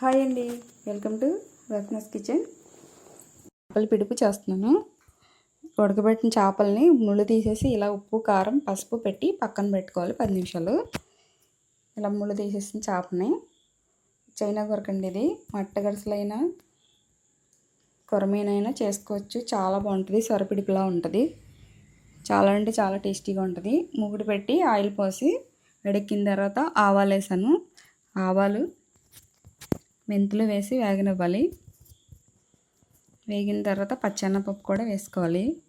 Hi అండి. Welcome to Ratna's kitchen. చేపల పిడుపు చేస్తున్నాను. ఉడకబెట్టిన చేపల్ని ముళ్ళు తీసేసి ఇలా ఉప్పు కారం పసుపు పెట్టి పక్కన పెట్టుకోవాలి పది నిమిషాలు. ఇలా ముళ్ళు తీసేసిన చేపని. చైనా కొరకండి ఇది. మట్టగడసలైనా కొరమీనైనా చేసుకోవచ్చు. చాలా బాగుంటుంది. సొరపిడిపులా ఉంటుంది. చాలా అంటే చాలా టేస్టీగా ఉంటుంది. ముగుడు పెట్టి ఆయిల్ పోసి వెడక్కిన తర్వాత ఆవాలు వేసాను ఆవాలు మెంతులు వేసి వేగనివ్వాలి. వేగిన తర్వాత పచ్చెన్నపప్పు కూడా వేసుకోవాలి.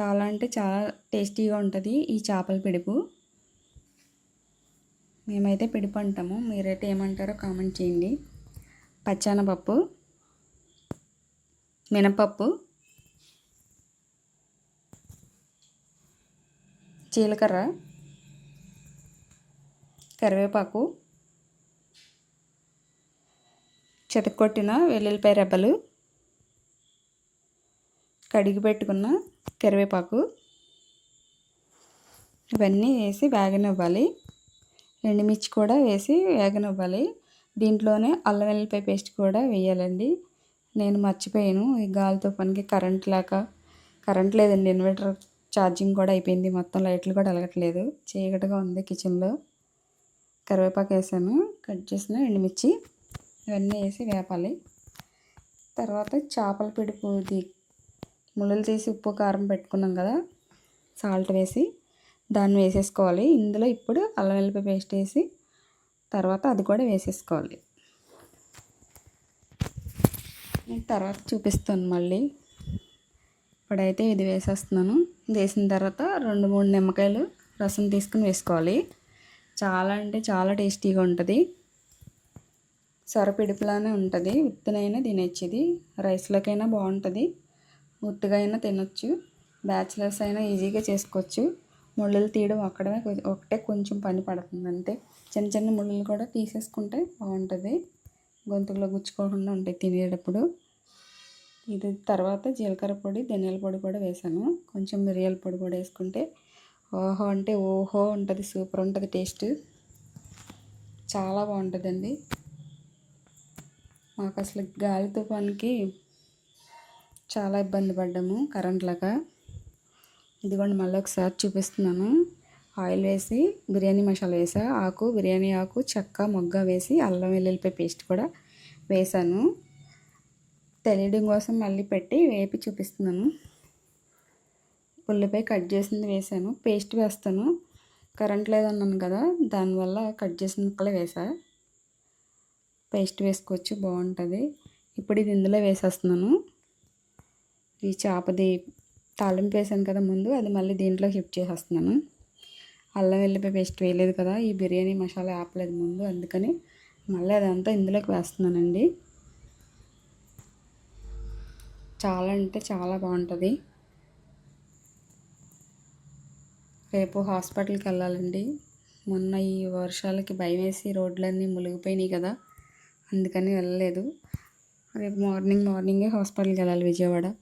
చాలా అంటే చాలా టేస్టీగా ఉంటుంది ఈ చేపల పిడుపు. మేమైతే పిడుపు అంటాము. మీరైతే ఏమంటారో కామెంట్ చేయండి. పచ్చెనపప్పు మినపప్పు జీలకర్ర కరివేపాకు చెతకొట్టిన వెల్లుల్లిపాయ రెబ్బలు కడిగి పెట్టుకున్న కరివేపాకు ఇవన్నీ వేసి వేగనివ్వాలి. ఎండుమిర్చి కూడా వేసి వేగనివ్వాలి. దీంట్లోనే అల్లం వెల్లిపాయ పేస్ట్ కూడా వేయాలండి. నేను మర్చిపోయాను ఈ గాలితో పనికి కరెంట్ లేక కరెంట్ లేదండి. ఇన్వర్టర్ ఛార్జింగ్ కూడా అయిపోయింది. మొత్తం లైట్లు కూడా వెలగట్లేదు. చీకటిగా ఉంది కిచెన్లో. కరివేపాకు వేసాను. కట్ చేసిన ఎండుమిర్చి. ఇవన్నీ వేసి వేపాలి. తర్వాత చేపల పిడుపు ముళ్ళలు తీసి ఉప్పు కారం పెట్టుకున్నాం కదా సాల్ట్ వేసి దాన్ని వేసేసుకోవాలి. ఇందులో ఇప్పుడు అల్లం వెల్లిపాయ పేస్ట్ వేసి తర్వాత అది కూడా వేసేసుకోవాలి. తర్వాత చూపిస్తాను మళ్ళీ. ఇప్పుడైతే ఇది వేసేస్తున్నాను. వేసిన తర్వాత రెండు మూడు నిమ్మకాయలు రసం తీసుకుని వేసుకోవాలి. చాలా అంటే చాలా టేస్టీగా ఉంటుంది. సొరపిడుపులానే ఉంటుంది. ఉత్తినైనా తినేచ్చేది. ఇది రైస్లోకైనా బాగుంటుంది. ఉత్తిగా అయినా తినొచ్చు. బ్యాచిలర్స్ అయినా ఈజీగా చేసుకోవచ్చు ముళ్ళలు తీయడం ఒక్కడమే ఒకటే కొంచెం పని పడుతుంది అంతే. చిన్న చిన్న ముళ్ళలు కూడా తీసేసుకుంటే బాగుంటుంది. గొంతులో గుచ్చుకోకుండా ఉంటాయి తినేటప్పుడు. ఇది తర్వాత జీలకర్ర పొడి ధనియాల పొడి కూడా వేసాను. కొంచెం మిరియాల పొడి కూడా వేసుకుంటే ఓహో అంటే ఓహో ఉంటుంది. సూపర్ ఉంటుంది టేస్ట్. చాలా బాగుంటుందండి. మాకు అసలు గాలి తుఫాన్కి చాలా ఇబ్బంది పడ్డాము కరెంట్ లాగా ఇదిగోండి మళ్ళీ ఒకసారి చూపిస్తున్నాను. ఆయిల్ వేసి బిర్యానీ మసాలా వేసా ఆకు బిర్యానీ ఆకు చెక్క మొగ్గ వేసి అల్లం వెల్లుల్లిపాయ పేస్ట్ కూడా వేసాను. తెలియడం కోసం మళ్ళీ పెట్టి వేపి చూపిస్తున్నాను. ఉల్లిపాయ కట్ చేసింది వేసాను పేస్ట్ వేస్తాను. కరెంట్ లేదన్నాను కదా దానివల్ల కట్ చేసిన ముక్కలే వేసా. పేస్ట్ వేసుకోవచ్చు బాగుంటుంది. ఇప్పుడు ఇది ఇందులో వేసేస్తున్నాను. ఈ చేపది తాలింపు వేసాను కదా ముందు అది మళ్ళీ దీంట్లో షిఫ్ట్ చేసేస్తున్నాను. అల్లం వెల్లిపాయ పేస్ట్ వేయలేదు కదా ఈ బిర్యానీ మసాలా ఆపలేదు ముందు అందుకని మళ్ళీ అదంతా ఇందులోకి వేస్తున్నానండి. చాలా అంటే చాలా బాగుంటుంది. రేపు హాస్పిటల్కి వెళ్ళాలండి. మొన్న ఈ వర్షాలకి భయం వేసి రోడ్లన్నీ మునిగిపోయినాయి కదా. అందుకని వెళ్ళలేదు. రేపు మార్నింగ్ మార్నింగే హాస్పిటల్కి వెళ్ళాలి విజయవాడ.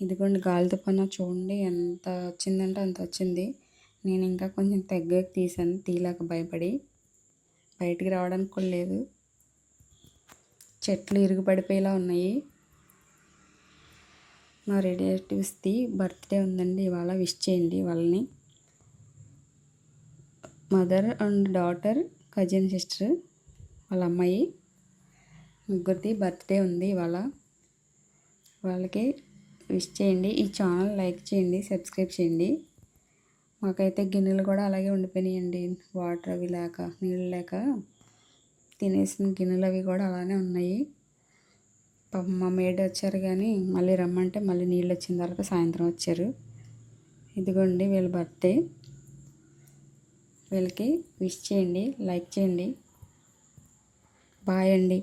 ఇదిగోండి గాలి తుఫాను చూడండి ఎంత వచ్చిందంటే అంత వచ్చింది. నేను ఇంకా కొంచెం తగ్గకి తీసాను తీలాక భయపడి. బయటికి రావడానికి కూడా లేదు. చెట్లు ఇరుగుపడిపోయేలా ఉన్నాయి. మా రిలేటివ్స్ది బర్త్డే ఉందండి ఇవాళ విష్ చేయండి వాళ్ళని. Mother and daughter cousin sister వాళ్ళ అమ్మాయి. ముగ్గురిది బర్త్డే ఉంది ఇవాళ. వాళ్ళకి విష్ చేయండి. ఈ ఛానల్ లైక్ చేయండి సబ్స్క్రైబ్ చేయండి. మాకైతే గిన్నెలు కూడా అలాగే ఉండిపోయినాయండి. వాటర్ అవి లేక నీళ్ళు లేక తినేసిన గిన్నెలు అవి కూడా అలానే ఉన్నాయి. పాపం మా మేడ వచ్చారు కానీ మళ్ళీ రమ్మంటే మళ్ళీ నీళ్ళు వచ్చిన తర్వాత సాయంత్రం వచ్చారు. ఇదిగోండి వీళ్ళ బర్త్డే. వీళ్ళకి విష్ చేయండి లైక్ చేయండి. బాయ్ అండి.